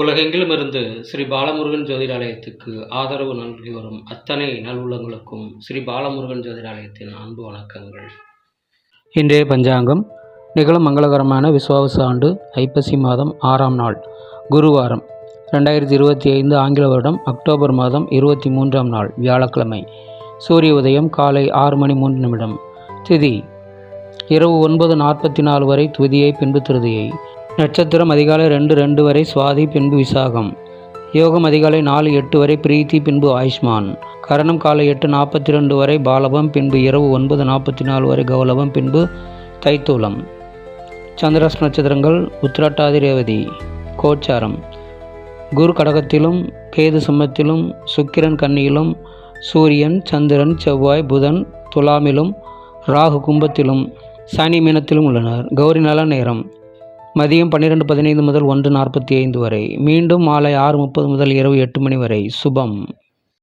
உலகெங்கிலும் இருந்து ஸ்ரீ பாலமுருகன் ஜோதிடாலயத்துக்கு ஆதரவு நல்கி வரும் அத்தனை நல்வுள்ளங்களுக்கும் ஸ்ரீ பாலமுருகன் ஜோதிடாலயத்தின் அன்பு வணக்கங்கள். இன்றைய பஞ்சாங்கம் நிகழும் மங்களகரமான விசுவாவச ஆண்டு ஐப்பசி மாதம் ஆறாம் நாள் குருவாரம். ரெண்டாயிரத்தி இருபத்தி ஐந்து ஆங்கில வருடம் அக்டோபர் மாதம் இருபத்தி மூன்றாம் நாள் வியாழக்கிழமை. சூரிய உதயம் காலை ஆறு மணி மூன்று நிமிடம். திதி இரவு ஒன்பது நாற்பத்தி நாலு வரை துதியை பின்பு திருதியை நட்சத்திரம் அதிகாலை ரெண்டு ரெண்டு வரை சுவாதி பின்பு விசாகம். யோகம் அதிகாலை நாலு எட்டு வரை பிரீத்தி பின்பு ஆயுஷ்மான். கரணம் காலை எட்டு நாற்பத்தி ரெண்டு வரை பாலபம் பின்பு இரவு ஒன்பது நாற்பத்தி நாலு வரை கௌலபம் பின்பு தைத்தூலம். சந்திராஷ்ட நட்சத்திரங்கள் உத்திராட்டாதி ரேவதி. கோச்சாரம். குரு கடகத்திலும் கேது சிம்மத்திலும் சுக்கிரன் கன்னியிலும் சூரியன் சந்திரன் செவ்வாய் புதன் துலாமிலும் ராகு கும்பத்திலும் சனி மீனத்திலும் உள்ளனர். கௌரி நல நேரம். மதியம் பன்னிரெண்டு பதினைந்து முதல் ஒன்று நாற்பத்தி ஐந்து வரை. மீண்டும் மாலை ஆறு முப்பது முதல் இரவு எட்டு மணி வரை. சுபம்.